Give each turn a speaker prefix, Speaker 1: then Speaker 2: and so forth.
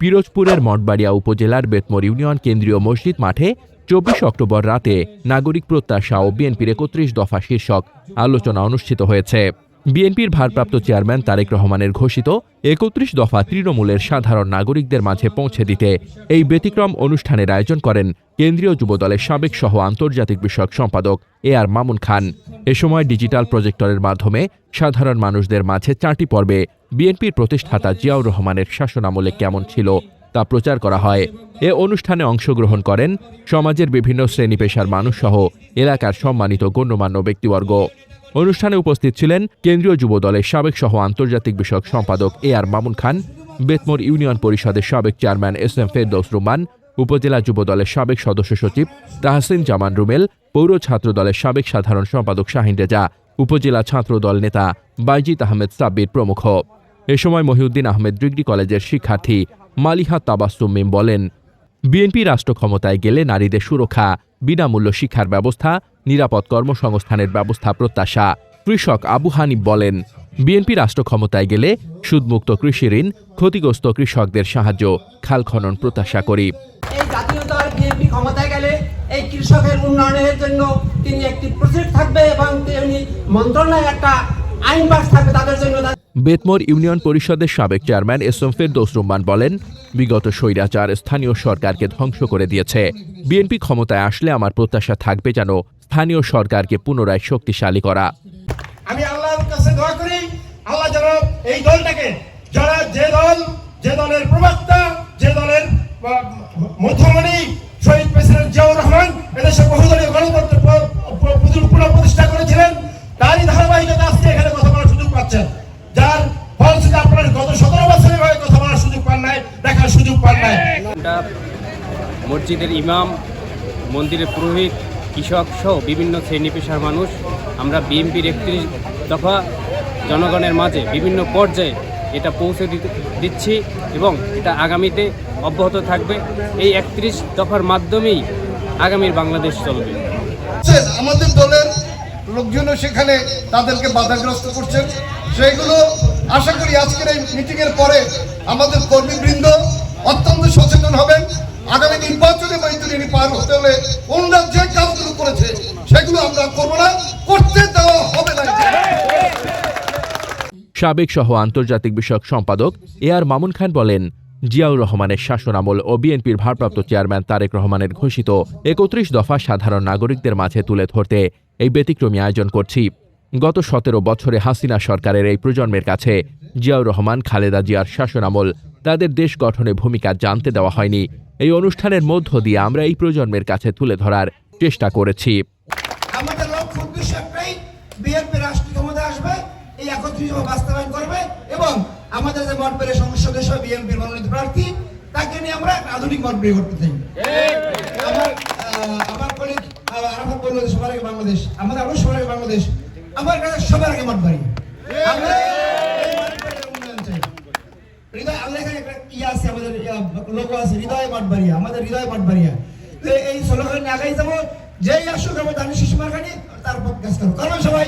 Speaker 1: পিরোজপুরের মঠবাড়িয়া উপজেলার বেতমোর ইউনিয়ন কেন্দ্রীয় মসজিদ মাঠে চব্বিশ অক্টোবর রাতে নাগরিক প্রত্যাশা ও বিএনপির একত্রিশ দফা শীর্ষক আলোচনা অনুষ্ঠিত হয়েছে। বিএনপির ভারপ্রাপ্ত চেয়ারম্যান তারেক রহমানের ঘোষিত একত্রিশ দফা তৃণমূলের সাধারণ নাগরিকদের মাঝে পৌঁছে দিতে এই ব্যতিক্রম অনুষ্ঠানের আয়োজন করেন কেন্দ্রীয় যুবদলের সাবেক সহ আন্তর্জাতিক বিষয়ক সম্পাদক এ আর মামুন খান। এ সময় ডিজিটাল প্রজেক্টরের মাধ্যমে সাধারণ মানুষদের মাঝে চারটি পর্বে বিএনপির প্রতিষ্ঠাতা জিয়াউর রহমানের শাসনামলে কেমন ছিল তা প্রচার করা হয়। এ অনুষ্ঠানে অংশগ্রহণ করেন সমাজের বিভিন্ন শ্রেণি পেশার মানুষসহ এলাকার সম্মানিত গণ্যমান্য ব্যক্তিবর্গ। অনুষ্ঠানে উপস্থিত ছিলেন কেন্দ্রীয় যুব দলের সাবেক সহ আন্তর্জাতিক বিষয়ক সম্পাদক এ আর মামুন খান, বেতমোর ইউনিয়ন পরিষদের সাবেক chairman S M Ferdous Ruman, উপজেলা যুব দলের সাবেক সদস্য সচিব তাহসিন জামান রুমেল, পৌর ছাত্র দলের সাবেক সাধারণ সম্পাদক শাহিন রেজা, উপজেলা ছাত্র দল নেতা বাইজিত আহমেদ সাব্বির প্রমুখ। এ সময় মহিউদ্দিন আহমেদ ডিগ্রি কলেজের শিক্ষার্থী মালিহা তাবাস্তুম মিম বলেন, বিএনপি রাষ্ট্র ক্ষমতায় গেলে নারীদের সুরক্ষা বিনামূল্য শিক্ষার ব্যবস্থা, নিরাপদ কর্মসংস্থানের ব্যবস্থা প্রত্যাশা। কৃষক আবু হানিফ বলেন, বিএনপি রাষ্ট্র ক্ষমতায় গেলে সুদমুক্ত কৃষি ঋণ, ক্ষতিগ্রস্ত কৃষকদের সাহায্য, খাল খনন প্রত্যাশা করি।
Speaker 2: এই বিএনপি ক্ষমতায় গেলে এই কৃষকের উন্নয়নের জন্য তিনি একটি প্রজেক্ট থাকবে এবং তিনি একটা আইন পাস থাকবে তাদের জন্য।
Speaker 1: বেতমোর ইউনিয়ন পরিষদের সাবেক chairman S M Ferdous Rahman বলেন, বিগত স্বৈরাচার স্থানীয় সরকারকে ধ্বংস করে দিয়েছে। বিএনপি ক্ষমতায় আসলে আমার প্রত্যাশা থাকবে যেন স্থানীয় সরকারকে পুনরায় শক্তিশালী করা।
Speaker 3: আমি আল্লাহর কাছে দোয়া করি, আল্লাহ যেন এই দলটাকে, যারা যে দল, যে দলের প্রবক্তা
Speaker 4: মসজিদের ইমাম, মন্দিরের পুরোহিত, কৃষক সহ বিভিন্ন শ্রেণি পেশার মানুষ। আমরা বিএনপির একত্রিশ দফা জনগণের মাঝে বিভিন্ন পর্যায়ে এটা পৌঁছে দিচ্ছি এবং এটা আগামীতে অব্যাহত থাকবে। এই একত্রিশ দফার মাধ্যমেই আগামীর বাংলাদেশ চলবে।
Speaker 5: আমাদের দলের লোকজনও সেখানে তাদেরকে বাধাগ্রস্ত করছেন। সেইগুলো আশা করি আজকের এই মিটিং এর পরে আমাদের কর্মীবৃন্দ অত্যন্ত সচেতন হবেন। আগামী নির্বাচনে বৈতরণী পার হতে হলে অন্যরা যে কাজগুলো করেছে সেগুলো আমরা করব না, করতে দেওয়া হবে না
Speaker 1: সাবেক সহ আন্তর্জাতিক বিষয়ক সম্পাদক এ আর মামুন খান বলেন, জিয়াউর রহমানের শাসনামল ও বিএনপির ভারপ্রাপ্ত চেয়ারম্যান তারেক রহমানের ঘোষিত একত্রিশ দফা সাধারণ নাগরিকদের মাঝে তুলে ধরতে এই ব্যতিক্রমী আয়োজন করছি। গত সতেরো বছরে হাসিনা সরকারের এই প্রজন্মের কাছে জিয়াউর রহমান, খালেদা জিয়ার শাসনামল তাদের দেশ গঠনে ভূমিকা জানতে দেওয়া হয়নি। এই অনুষ্ঠানের মধ্য দিয়ে আমরা এই প্রজন্মের কাছে তুলে ধরার চেষ্টা করেছি।
Speaker 2: আমাদের লক্ষ্য রাষ্ট্রীয় আসবে, এই বাস্তবায়ন করবে এবং আমাদের যে বিএনপির তাকে নিয়ে আমরা আধুনিক আমার সবার আগে বাংলাদেশ, আমাদের বাংলাদেশ, আমার কাছে সবার আগে আমরা এই মঠ বাড়ির উন্নয়ন চাই। হৃদয় আল্লাহ একটা আছে? আমাদের লোক আছে, হৃদয় আমাদের হৃদয় এই স্লোগান আগাই যাব, যেই আসুক আমার দানি শিশু মার্কানি তার পথ কাজ করো কারণ সবাই?